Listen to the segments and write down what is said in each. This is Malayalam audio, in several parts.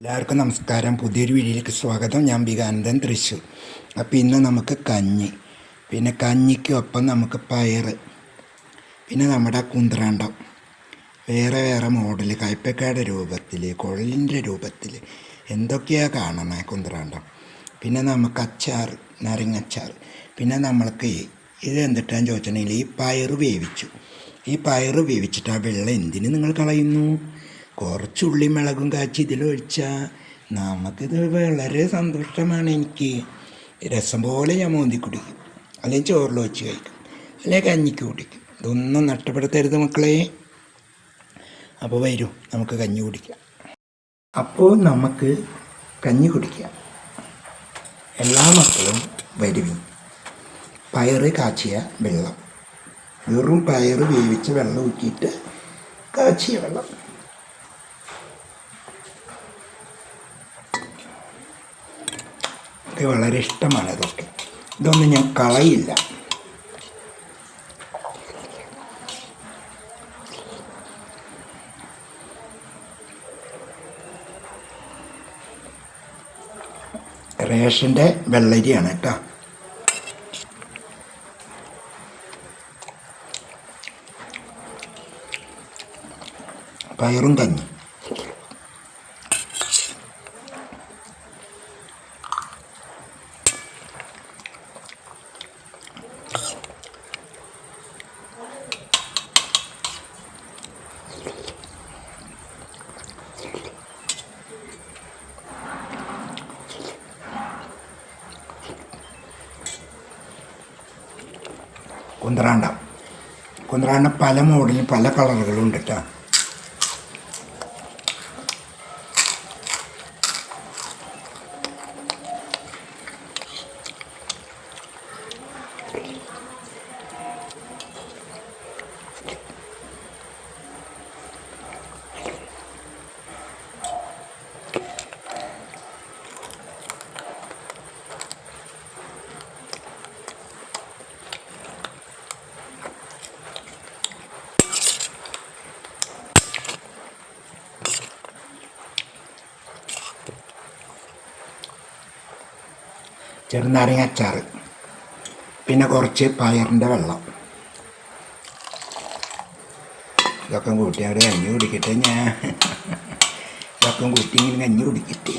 എല്ലാവർക്കും നമസ്കാരം. പുതിയൊരു വീഡിയോയിലേക്ക് സ്വാഗതം. ഞാൻ വികാനന്ദൻ തൃശ്ശൂർ. അപ്പോൾ ഇന്ന് നമുക്ക് കഞ്ഞി. പിന്നെ കഞ്ഞിക്കൊപ്പം നമുക്ക് പയർ. പിന്നെ നമ്മുടെ കുന്ത്രാണ്ടം. വേറെ വേറെ മോഡൽ കയ്പക്കയുടെ രൂപത്തിൽ കുഴലിന്റെ രൂപത്തിൽ എന്തൊക്കെയാണ് കാണണേ കുന്ത്രാണ്ടം? പിന്നെ നമുക്ക് അച്ചാർ നാരങ്ങച്ചാർ പിന്നെ നമ്മൾക്ക് ഇത് എന്തിട്ടാന്ന് ചോദിച്ചിട്ടുണ്ടെങ്കിൽ ഈ പയർ വേവിച്ചു. ഈ പയർ വേവിച്ചിട്ട് ആ വെള്ളം എന്തിന് നിങ്ങൾ കളയുന്നു? കുറച്ച് ഉള്ളി മുളകും കാച്ചി ഇതിലൊഴിച്ചാൽ നമുക്കിത് വളരെ സന്തുഷ്ടമാണ് എനിക്ക്. രസം പോലെ ഞാൻ മോന്തി കുടിക്കും. അല്ലെങ്കിൽ ചോറിൽ വെച്ച് കഴിക്കും. അല്ലെങ്കിൽ കഞ്ഞിക്ക് കുടിക്കും. ഇതൊന്നും നഷ്ടപ്പെടുത്തരുത് മക്കളെ. അപ്പോൾ വരൂ നമുക്ക് കഞ്ഞി കുടിക്കാം. അപ്പോൾ നമുക്ക് കഞ്ഞി കുടിക്കാം. എല്ലാ മക്കളും വരുവിൻ പയറ് കാച്ചിയ വെള്ളം. വെറും പയറ് വേവിച്ച വെള്ളം ഊറ്റിയിട്ട് കാച്ചിയ വെള്ളം. എനിക്ക് വളരെ ഇഷ്ടമാണ് ഇതൊക്കെ. ഇതൊന്നും ഞാൻ കളയില്ല. റേഷന്റെ വെള്ളരിയാണ് കേട്ടോ. പയറും കഞ്ഞി. കുന്ത്രാണ്ടം. കുന്ത്രാണ്ടം പല മോഡലും പല കളറുകളും ഉണ്ട് കേട്ടോ ചെറുനാരങ്ങ അച്ചാറ് പിന്നെ കുറച്ച് പയറിന്റെ വെള്ളം. ഇതൊക്കെ കൂട്ടി അവിടെ കഞ്ഞി കുടിക്കട്ടെ ഞാൻ. ഇതൊക്കെ കൂട്ടി ഇങ്ങനെ കഞ്ഞി കുടിക്കട്ടെ.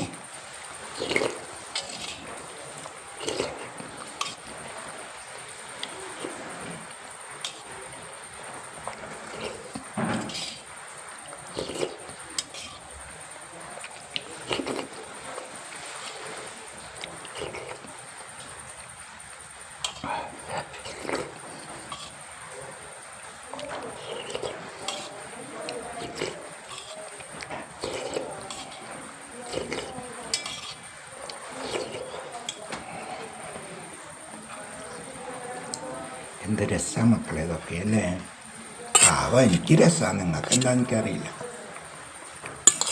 എന്ത് രസമാണ് മക്കളെ ഇതൊക്കെ അല്ലേ? പാവ എനിക്ക് രസമാണ് നിങ്ങൾക്ക് എന്താ എനിക്കറിയില്ല.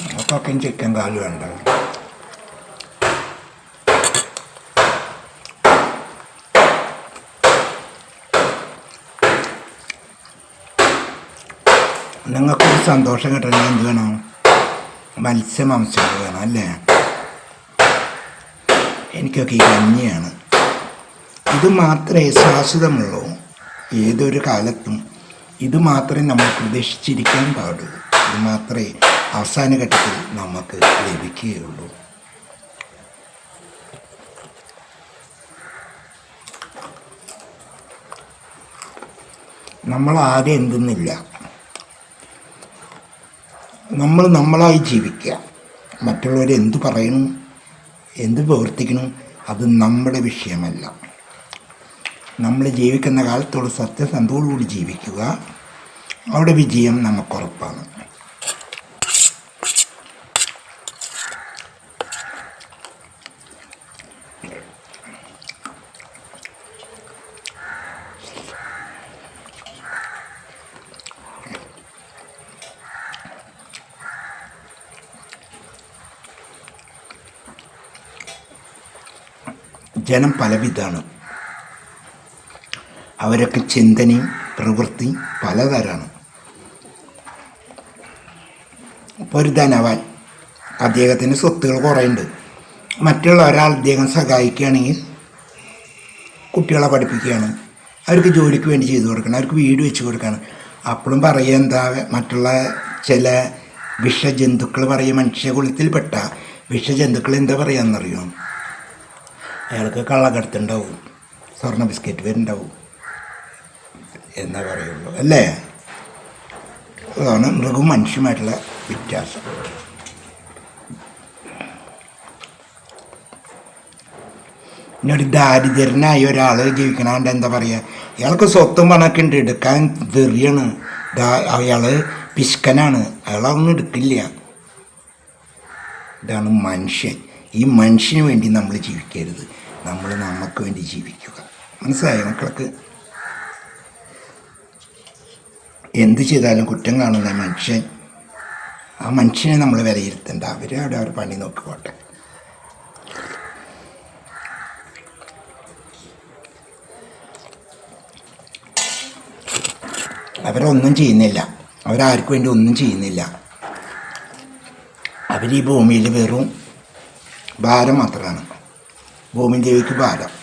നിങ്ങൾക്കൊക്കെ ചിക്കൻ കാലും ഉണ്ടാവും നിങ്ങൾക്കൊരു സന്തോഷം കിട്ടണമെങ്കിൽ എന്ത് വേണം? മത്സ്യമാംസം വേണം അല്ലേ? എനിക്കൊക്കെ ഈ കഞ്ഞിയാണ്. ഇത് മാത്രമേ ശാശ്വതമുള്ളൂ. ഏതൊരു കാലത്തും ഇത് മാത്രമേ നമ്മൾ പ്രതീക്ഷിച്ചിരിക്കാൻ പാടുള്ളൂ. ഇത് മാത്രമേ അവസാന ഘട്ടത്തിൽ നമുക്ക് ലഭിക്കുകയുള്ളൂ. നമ്മൾ ആരും എന്തെന്നില്ല? നമ്മൾ നമ്മളായി ജീവിക്കുക. മറ്റുള്ളവർ എന്തു പറയണം? എന്ത് പ്രവർത്തിക്കണം? അത് നമ്മുടെ വിഷയമല്ല. നമ്മൾ ജീവിക്കുന്ന കാലത്തോട് സത്യസന്ധോടുകൂടി ജീവിക്കുക. അവിടെ വിജയം നമുക്കുറപ്പാണ്. ജനം പലവിധാണ് അവരൊക്കെ ചിന്തനയും പ്രവൃത്തിയും പലതരമാണ് ഇപ്പോൾ ഒരു ധനവാൻ അദ്ദേഹത്തിന് സ്വത്തുകൾ കുറേ മറ്റുള്ള ഒരാൾ അദ്ദേഹം സഹായിക്കുകയാണെങ്കിൽ കുട്ടികളെ പഠിപ്പിക്കുകയാണ്. അവർക്ക് ജോലിക്ക് വേണ്ടി ചെയ്തു കൊടുക്കണം. അവർക്ക് വീട് വെച്ച് കൊടുക്കണം. അപ്പോഴും പറയുക എന്താ മറ്റുള്ള ചില വിഷജന്തുക്കൾ പറയും മനുഷ്യകുലത്തിൽപ്പെട്ട വിഷജന്തുക്കൾ എന്താ പറയുക എന്നറിയോ? അയാൾക്ക് കള്ളക്കടത്തുണ്ടാവും സ്വർണ ബിസ്ക്കറ്റ് വരുന്നുണ്ടാവും എന്നേ പറയുള്ളൂ അല്ലേ? അതാണ് മൃഗവും മനുഷ്യമായിട്ടുള്ള വ്യത്യാസം. ഇനി ഒരു ദാരിദ്ര്യനായ ഒരാൾ ജീവിക്കണാണ്ട് എന്താ പറയുക അയാൾക്ക് സ്വത്തും പണമൊക്കെ ഉണ്ട് എടുക്കാൻ വെറിയാണ്. അയാൾ പിശുക്കനാണ് അയാളൊന്നും എടുക്കില്ല. ഇതാണ് മനുഷ്യൻ. ഈ മനുഷ്യന് വേണ്ടി നമ്മൾ ജീവിക്കരുത്. നമ്മൾ നമുക്ക് വേണ്ടി ജീവിക്കുക. മനസ്സിലായി മക്കൾക്ക് എന്ത് ചെയ്താലും കുറ്റം കാണുന്ന മനുഷ്യൻ. ആ മനുഷ്യനെ നമ്മൾ വിലയിരുത്തേണ്ട. അവർ അവിടെ അവർ പണി നോക്കി പോട്ടെ. അവരൊന്നും ചെയ്യുന്നില്ല. അവരാർക്കു വേണ്ടി ഒന്നും ചെയ്യുന്നില്ല. അവർ ഈ ഭൂമിയിൽ വെറും ഭാരം മാത്രമാണ്. ഭൂമി ദേവിക്ക് ഭാരം.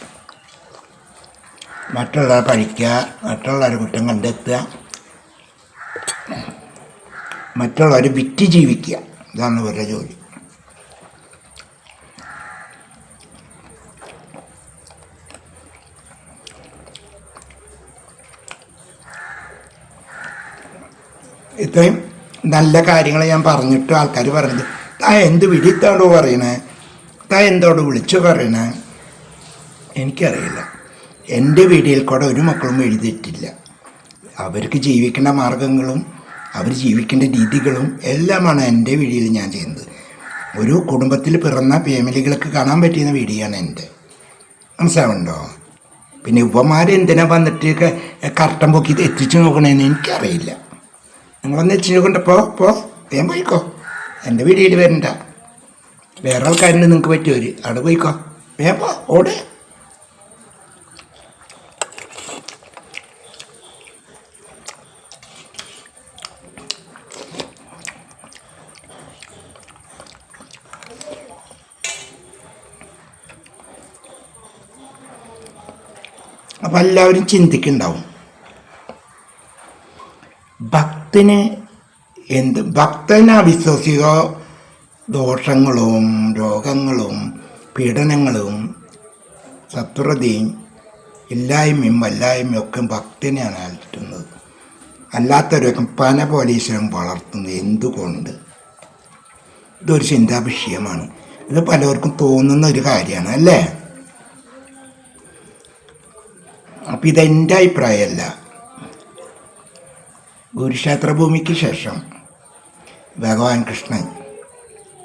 മറ്റുള്ളവരെ പഴിക്കുക മറ്റുള്ളവരെ കുറ്റം കണ്ടെത്തുക മറ്റുള്ളവരെ വിറ്റ് ജീവിക്കുക. ഇതാണ് ഇവരുടെ ജോലി. ഇത്രയും നല്ല കാര്യങ്ങൾ ഞാൻ പറഞ്ഞിട്ട് ആൾക്കാർ പറയുന്നത് താ എന്ത് വിടിത്താണ്ടോ പറയണേ? താ എന്തോട് വിളിച്ചു പറയണേ? എനിക്കറിയില്ല. എന്റെ വീടിയിൽ കൂടെ ഒരു മക്കളും എഴുതിയിട്ടില്ല. അവർക്ക് ജീവിക്കേണ്ട മാർഗങ്ങളും അവർ ജീവിക്കേണ്ട രീതികളും എല്ലാമാണ് എന്റെ വീഡിയോയിൽ ഞാൻ ചെയ്യുന്നത്. ഒരു കുടുംബത്തിൽ പിറന്ന ഫാമിലികൾക്ക് കാണാൻ പറ്റുന്ന ആണ് എന്റെ. മനസ്സിലാവുണ്ടോ പിന്നെ യുവമാർ എന്തിനാ വന്നിട്ട് ക- കർട്ടൻ പൊക്കി എത്തിച്ചു നോക്കണേന്ന് എനിക്കറിയില്ല. നിങ്ങളൊന്ന് എത്തിച്ചു നോക്കണ്ടപ്പോ പോ വേഗം പോയിക്കോ. എന്റെ വീഡിയോയിൽ വരണ്ട. വേറെ ആൾക്കാരുണ്ട് നിങ്ങൾക്ക് പറ്റിയവർ അവിടെ പോയിക്കോ. വേഗം പോ. ഓട്. അപ്പം എല്ലാവരും ചിന്തിക്കുന്നുണ്ടാവും. ഭക്തന് എന്ത്? ഭക്തന് അവിശ്വസിക ദോഷങ്ങളും രോഗങ്ങളും പീഡനങ്ങളും ശത്രുതയും ഇല്ലായ്മയും വല്ലായ്മയും ഒക്കെ ഭക്തനെയാണ് അലട്ടുന്നത് അല്ലാത്തവരൊക്കെ പന പോലെ ഈശ്വരൻ വളർത്തുന്നത് എന്തുകൊണ്ട്? ഇതൊരു ചിന്താ വിഷയമാണ് ഇത് പലർക്കും തോന്നുന്ന ഒരു കാര്യമാണ് അല്ലേ? അപ്പം ഇതെന്റെ അഭിപ്രായമല്ല. ഗുരുക്ഷേത്ര ഭൂമിക്ക് ശേഷം ഭഗവാൻ കൃഷ്ണൻ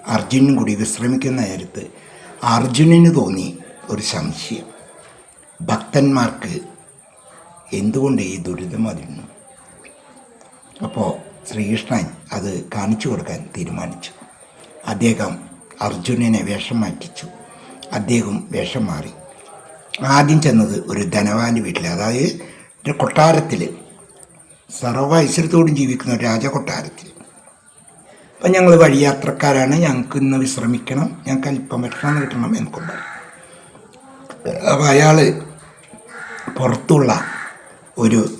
അർജുനും കൂടി വിശ്രമിക്കുന്ന നേരത്ത് അർജുനന് തോന്നി ഒരു സംശയം. ഭക്തന്മാർക്ക് എന്തുകൊണ്ട് ഈ ദുരിതം അതിരുന്നു? അപ്പോൾ ശ്രീകൃഷ്ണൻ അത് കാണിച്ചു കൊടുക്കാൻ തീരുമാനിച്ചു. അദ്ദേഹം അർജുനനെ വേഷം മാറ്റിച്ചു. അദ്ദേഹം വേഷം മാറി. ആദ്യം ചെന്നത് ഒരു ധനവാന്റെ വീട്ടിൽ അതായത് കൊട്ടാരത്തിൽ സർവ ഐശ്വര്യത്തോടും ജീവിക്കുന്ന ഒരു രാജകൊട്ടാരത്തിൽ അപ്പം ഞങ്ങൾ വഴിയാത്രക്കാരാണ്. ഞങ്ങൾക്ക് ഇന്ന് വിശ്രമിക്കണം. ഞങ്ങൾക്ക് അല്പം ഭക്ഷണം കിട്ടണം എന്നൊക്കെ പറയും. അപ്പോൾ അയാൾ പുറത്തുള്ള ഒരു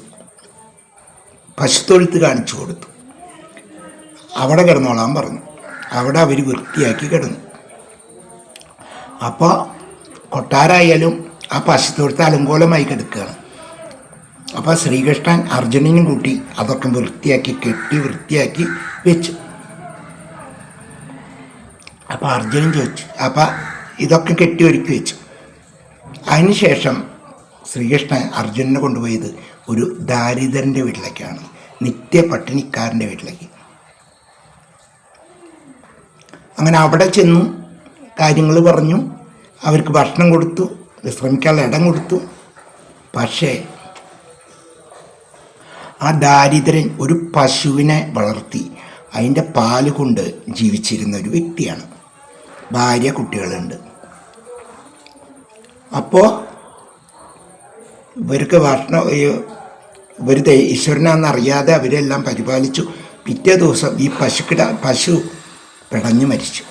പശുത്തൊഴുത്ത് കാണിച്ചു കൊടുത്തു. അവിടെ കിടന്നോളാൻ പറഞ്ഞു. അവിടെ അവർ വൃത്തിയാക്കി കിടന്നു. അപ്പോൾ കൊട്ടാരായാലും ആ പശുത്തൊഴുത്ത് അലങ്കോലമായി കിടക്കുകയാണ്. അപ്പോൾ ശ്രീകൃഷ്ണൻ അർജുനനും കൂട്ടി അതൊക്കെ വൃത്തിയാക്കി കെട്ടി വൃത്തിയാക്കി വെച്ചു. അപ്പോൾ അർജുനൻ ചോദിച്ചു അപ്പോൾ ഇതൊക്കെ കെട്ടി ഒരുക്കി വെച്ചു. അതിനുശേഷം ശ്രീകൃഷ്ണൻ അർജുനനെ കൊണ്ടുപോയത് ഒരു ദാരിദ്രന്റെ വീട്ടിലേക്കാണ് നിത്യ പട്ടിണിക്കാരന്റെ വീട്ടിലേക്ക്. അങ്ങനെ അവിടെ ചെന്നു കാര്യങ്ങൾ പറഞ്ഞു അവർക്ക് ഭക്ഷണം കൊടുത്തു. വിശ്രമിക്കാനുള്ള ഇടം കൊടുത്തു. പക്ഷേ ആ ദാരിദ്ര്യൻ ഒരു പശുവിനെ വളർത്തി അതിന്റെ പാൽ കൊണ്ട് ജീവിച്ചിരുന്ന ഒരു വ്യക്തിയാണ്. ഭാര്യ കുട്ടികളുണ്ട്. അപ്പോൾ ഇവർക്ക് ഭക്ഷണം ഇവർ ഈശ്വരനാണെന്നറിയാതെ അവരെല്ലാം പരിപാലിച്ചു. പിറ്റേ ദിവസം ഈ പശുക്കിട പശു പിടഞ്ഞു മരിച്ചു.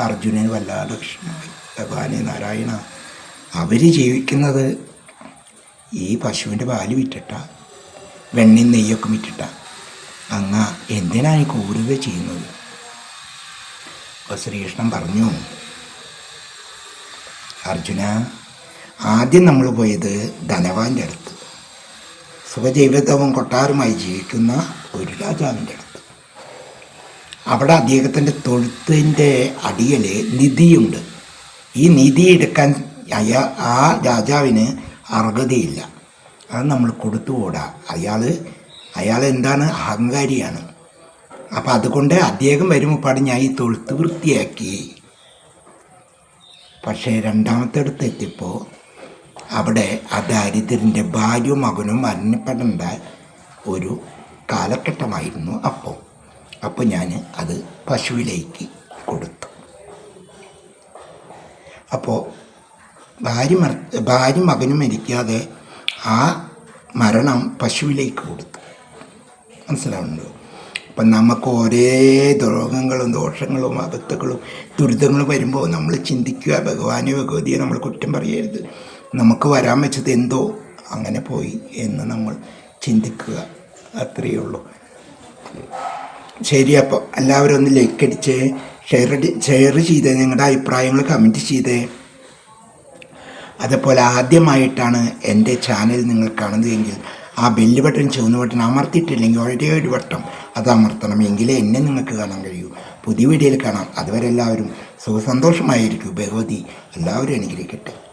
അർജുനന് വല്ലാതെ വിഷമമായി. ഭഗവാനെ നാരായണ അവർ ജീവിക്കുന്നത് ഈ പശുവിന്റെ പാൽ വിറ്റിട്ട വെണ്ണയും നെയ്യൊക്കെ വിറ്റിട്ട. അങ്ങ എന്തിനാണ് ഈ കൂടുതൽ ചെയ്യുന്നത്? അപ്പോൾ ശ്രീകൃഷ്ണൻ പറഞ്ഞു അർജുന ആദ്യം നമ്മൾ പോയത് ധനവാന്റെ അടുത്ത്. സുഖജീവിതവും കൊട്ടാരമായി ജീവിക്കുന്ന ഒരു രാജാവിന്റെ അടുത്ത്. അവിടെ അദ്ദേഹത്തിന്റെ തൊഴുത്തിന്റെ അടിയിൽ നിധിയുണ്ട്. ഈ നിധി എടുക്കാൻ അയാ ആ രാജാവിന് അർഹതയില്ല. അത് നമ്മൾ കൊടുത്തുകൂടാ അയാൾ അയാൾ എന്താണ്? അഹങ്കാരിയാണ്. അപ്പം അതുകൊണ്ട് അദ്ദേഹം വരുമ്പോൾ ഞാൻ ഈ തൊഴുത്ത് വൃത്തിയാക്കി. പക്ഷേ രണ്ടാമത്തെ അടുത്ത് എത്തിയപ്പോൾ അവിടെ ആ ദാരിദ്ര്യന്റെ ഭാര്യയും മകനും മരണപ്പെടേണ്ട ഒരു കാലഘട്ടമായിരുന്നു അപ്പോൾ അപ്പോൾ ഞാൻ അത് പശുവിലേക്ക് കൊടുത്തു. അപ്പോൾ ഭാര്യ മർ ഭാര്യ മകനും മരിക്കാതെ ആ മരണം പശുവിലേക്ക് കൊടുത്തു. മനസ്സിലാവുന്നുണ്ടോ? അപ്പം നമുക്ക് ഒരേ ദ്രോഹങ്ങളും ദോഷങ്ങളും അബദ്ധങ്ങളും ദുരിതങ്ങളും വരുമ്പോൾ നമ്മൾ ചിന്തിക്കുക ഭഗവാനെ ഭഗവതിയെ നമ്മൾ കുറ്റം പറയരുത്. നമുക്ക് വരാൻ വെച്ചത് എന്തോ അങ്ങനെ പോയി എന്ന് നമ്മൾ ചിന്തിക്കുക. അത്രയേ ഉള്ളൂ. ശരി അപ്പോൾ എല്ലാവരും ഒന്ന് ലൈക്ക് അടിച്ച് ഷെയർ ഷെയർ ചെയ്തേ നിങ്ങളുടെ അഭിപ്രായങ്ങൾ കമന്റ് ചെയ്തേ. അതുപോലെ ആദ്യമായിട്ടാണ് എന്റെ ചാനൽ നിങ്ങൾ കാണുന്നതെങ്കിൽ ആ ബെല്ല് ബട്ടൺ ചുവന്ന ബട്ടൺ അമർത്തിയിട്ടില്ലെങ്കിൽ ഒരേ ഒരു വട്ടം അത് അമർത്തണം. എങ്കിലേ എന്നെ നിങ്ങൾക്ക് കാണാൻ കഴിയൂ. പുതിയ വീഡിയോയിൽ കാണാം. അതുവരെ എല്ലാവരും സുഖസന്തോഷമായിരിക്കും ഭഗവതി എല്ലാവരും അനുഗ്രഹിക്കട്ടെ.